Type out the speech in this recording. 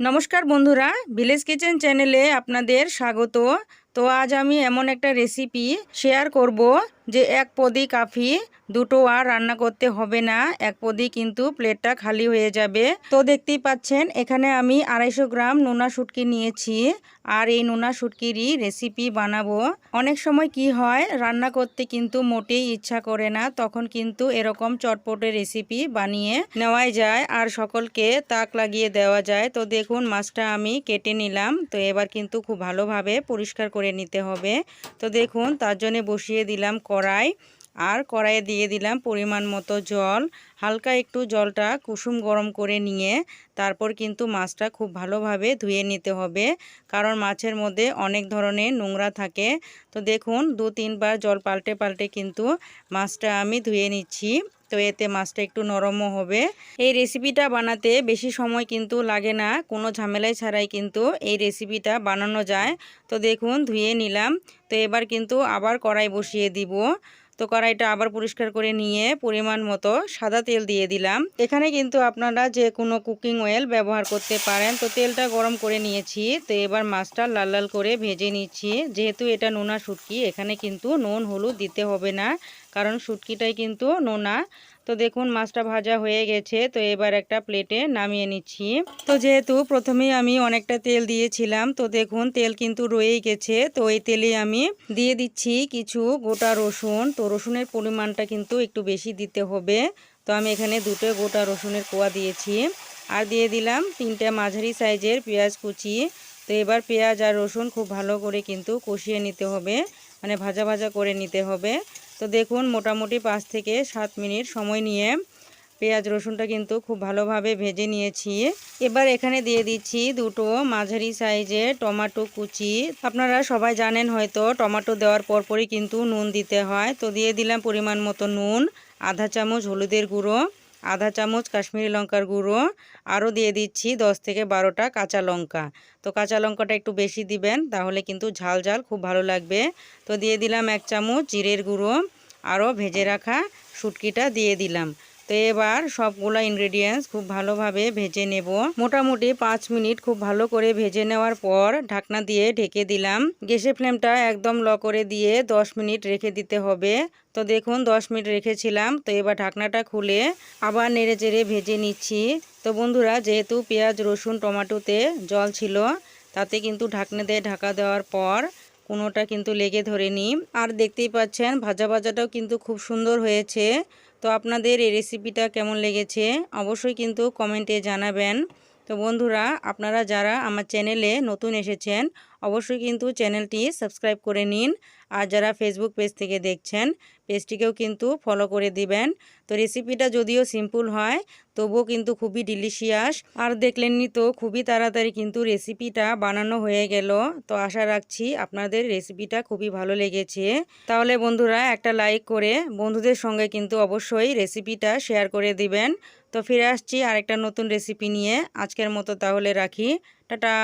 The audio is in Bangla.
নমস্কার বন্ধুরা ভিলেজ কিচেন চ্যানেলে আপনাদের স্বাগত। তো আজ আমি এমন একটা রেসিপি শেয়ার করব যে এক পদি কাফি, দুটো আর রান্না করতে হবে না, এক পদি কিন্তু প্লেটটা খালি হয়ে যাবে। তো দেখতেই পাচ্ছেন, এখানে আমি আড়াইশো গ্রাম নোনা শুটকি নিয়েছি আর এই নোনা শুটকিরই রেসিপি বানাবো। অনেক সময় কি হয়, রান্না করতে কিন্তু মোটেই ইচ্ছা করে না, তখন কিন্তু এরকম চটপটে রেসিপি বানিয়ে নেওয়াই যায় আর সকলকে তাক লাগিয়ে দেওয়া যায়। তো দেখুন, মাছটা আমি কেটে নিলাম, তো এবার কিন্তু খুব ভালোভাবে পরিষ্কার করে নিতে হবে। তো দেখুন, তার জন্য বসিয়ে দিলাম কড়াই। আর কড়াইয়ে দিয়ে দিলাম পরিমাণ মতো জল। হালকা একটু জলটা কুসুম গরম করে নিয়ে তারপর কিন্তু মাছটা খুব ভালোভাবে ধুয়ে নিতে হবে। কারণ মাছের মধ্যে অনেক ধরনের নোংরা থাকে। তো দেখুন দু তিনবার জল পাল্টে পাল্টে কিন্তু মাছটা আমি ধুয়ে নিচ্ছি। তো এতে মাছটা একটু নরমও হবে। এই রেসিপিটা বানাতে বেশি সময় কিন্তু লাগে না, কোনো ঝামেলাই ছাড়াই কিন্তু এই রেসিপিটা বানানো যায়। তো দেখুন, ধুয়ে নিলাম। তো এবার কিন্তু আবার কড়াই বসিয়ে দিব। তো কড়াইটা আবার পরিষ্কার করে নিয়ে পরিমাণ মতো সাদা তেল দিয়ে দিলাম। এখানে কিন্তু আপনারা যে কোনো কুকিং অয়েল ব্যবহার করতে পারেন। তো তেলটা গরম করে নিয়েছি। তো এবার মাছটা লাল লাল করে ভেজে নিচ্ছি। যেহেতু এটা নোনা শুটকি, এখানে কিন্তু নুন হলুদ দিতে হবে না। কারণ শুটকিটাই কিন্তু নোনা। তো দেখুন মাছটা ভাজা হয়ে গেছে, তো এবার একটা প্লেটে নামিয়ে নিচ্ছি। তো যেহেতু প্রথমেই আমি অনেকটা তেল দিয়েছিলাম, তো দেখুন তেল কিন্তু রয়েই গেছে, তো এই তেলে আমি দিয়ে দিচ্ছি কিছু গোটা রসুন। তো রসুনের পরিমাণটা কিন্তু একটু বেশি দিতে হবে। তো আমি এখানে দুটো গোটা রসুনের কোয়া দিয়েছি। আর দিয়ে দিলাম তিনটা মাঝারি সাইজের পেঁয়াজ কুচি। তো এবার পেঁয়াজ আর রসুন খুব ভালো করে কিন্তু কষিয়ে নিতে হবে মানে ভাজা ভাজা করে নিতে হবে। তো দেখুন, মোটামুটি পাঁচ থেকে সাত মিনিট সময় নিয়ে পেঁয়াজ রসুনটা কিন্তু খুব ভালোভাবে ভেজে নিয়েছি। এবার এখানে দিয়ে দিচ্ছি দুটো মাঝারি সাইজে টমাটো কুচি। আপনারা সবাই জানেন হয়তো টমাটো দেওয়ার পরপরই কিন্তু নুন দিতে হয়। তো দিয়ে দিলাম পরিমাণ মতো নুন, আধা চামচ হলুদের গুঁড়ো। আধা চামচ কাশ্মীরি লঙ্কার গুঁড়ো, আরও দিয়ে দিচ্ছি দশ থেকে বারোটা কাঁচা লঙ্কা। তো কাঁচা লঙ্কাটা একটু বেশি দিবেন, তাহলে কিন্তু ঝাল ঝাল খুব ভালো লাগবে। তো দিয়ে দিলাম এক চামচ জিরের গুঁড়ো, আরও ভেজে রাখা শুটকিটা দিয়ে দিলাম। তো এবার সবগুলো ইনগ্রেডিয়েন্টস খুব ভালোভাবে ভেজে নেব। মোটামুটি পাঁচ মিনিট খুব ভালো করে ভেজে নেওয়ার পর ঢাকনা দিয়ে ঢেকে দিলাম। গ্যাসের ফ্লেমটা একদম ল করে দিয়ে দশ মিনিট রেখে দিতে হবে। তো দেখুন, দশ মিনিট রেখেছিলাম। তো এবার ঢাকনাটা খুলে আবার নেড়ে চেড়ে ভেজে নিচ্ছি। তো বন্ধুরা, যেহেতু পেঁয়াজ, রসুন, টমাটোতে জল ছিল, তাতে কিন্তু ঢাকনা দিয়ে ঢাকা দেওয়ার পর কোনোটা কিন্তু লেগে ধরে নি আর দেখতেই পাচ্ছেন, ভাজা ভাজাটাও কিন্তু খুব সুন্দর হয়েছে। তো আপনাদের এই রেসিপিটা কেমন লেগেছে, অবশ্যই কিন্তু কমেন্টে জানাবেন। তো বন্ধুরা, আপনারা যারা আমার চ্যানেলে নতুন এসেছেন অবশ্যই কিন্তু চ্যানেলটি সাবস্ক্রাইব করে নিন। আর যারা ফেসবুক পেজ থেকে দেখছেন পেজটিকেও কিন্তু ফলো করে দিবেন। তো রেসিপিটা যদিও সিম্পল হয়, তবুও কিন্তু খুবই ডিলিশিয়াস আর দেখলেননি তো, খুবই তাড়াতাড়ি কিন্তু রেসিপিটা বানানো হয়ে গেল। তো আশা রাখছি আপনাদের রেসিপিটা খুবই ভালো লেগেছে। তাহলে বন্ধুরা একটা লাইক করে বন্ধুদের সঙ্গে কিন্তু অবশ্যই রেসিপিটা শেয়ার করে দিবেন। তো ফিরে আসছি আরেকটা নতুন রেসিপি নিয়ে। আজকের মতো তাহলে রাখি। টাটা!